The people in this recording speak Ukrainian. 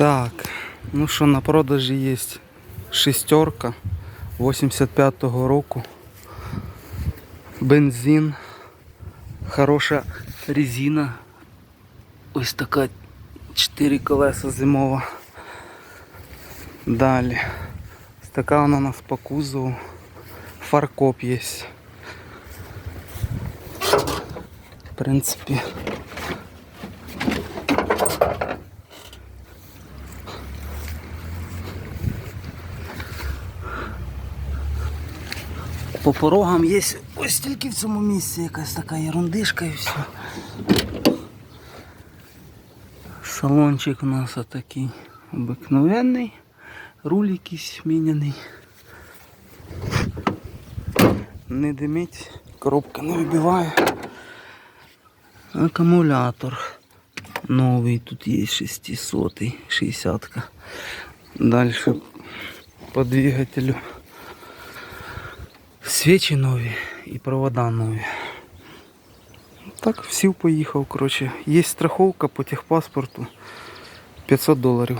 Так, ну що, на продажі є шестерка 85-го року. Бензин, хороша резина. Ось така 4 колеса зимова. Далі. Така вона у нас по кузову. Фаркоп є. В принципі. По порогам є ось тільки в цьому місці якась така ерундишка і все. Салончик у нас отакий обикновенний, руль якийсь міняний. Не димить, коробка не вибиває. Акумулятор новий, тут є 600, 60. Далі по двигателю. Свічі нові і провода нові. Так, всів поїхав, коротше. Є страховка по техпаспорту 500 доларів.